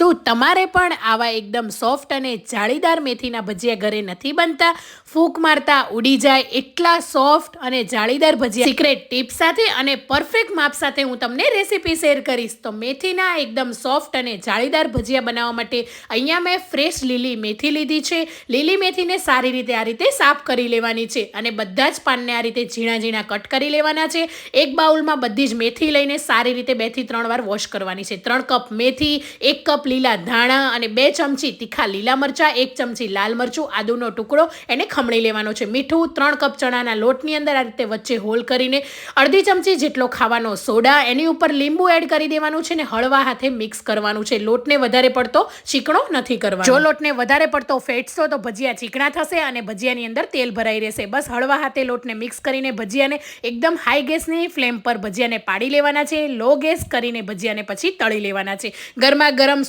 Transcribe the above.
શું તમારે પણ આવા એકદમ સોફ્ટ અને જાળીદાર મેથીના ભજીયા ઘરે નથી બનતા? ફૂંક મારતા ઉડી જાય એટલા સોફ્ટ અને જાળીદાર ભજીયા. સિક્રેટ ટીપ સાથે અને પરફેક્ટ માપ સાથે હું તમને રેસીપી શેર કરીશ. તો મેથીના એકદમ સોફ્ટ અને જાળીદાર ભજીયા બનાવવા માટે અહીંયા મેં ફ્રેશ લીલી મેથી લીધી છે. લીલી મેથીને સારી રીતે આ રીતે સાફ કરી લેવાની છે અને બધા જ પાનને આ રીતે ઝીણા ઝીણા કટ કરી લેવાના છે. એક બાઉલમાં બધી જ મેથી લઈને સારી રીતે બેથી ત્રણ વાર વોશ કરવાની છે. ત્રણ કપ મેથી, એક કપ લીલા ધાણા અને બે ચમચી તીખા લીલા મરચાં, એક ચમચી લાલ મરચું, આદુનો ટુકડો એને ખમણી લેવાનો છે. મીઠું ત્રણ કપ ચણાના લોટની અંદર આ રીતે વચ્ચે હોલ કરીને અડધી ચમચી જેટલો ખાવાનો સોડા, એની ઉપર લીંબુ એડ કરી દેવાનું છે ને હળવા હાથે મિક્સ કરવાનું છે. લોટને વધારે પડતો ચીકણો નથી કરવાનો. જો લોટને વધારે પડતો ફેટશો તો ભજીયા ચીકણા થશે અને ભજીયાની અંદર તેલ ભરાઈ રહેશે. બસ હળવા હાથે લોટને મિક્સ કરીને ભજીયાને એકદમ હાઈ ગેસની ફ્લેમ પર ભજીયાને પાડી લેવાના છે. લો ગેસ કરીને ભજીયાને પછી તળી લેવાના છે. ગરમા ગરમ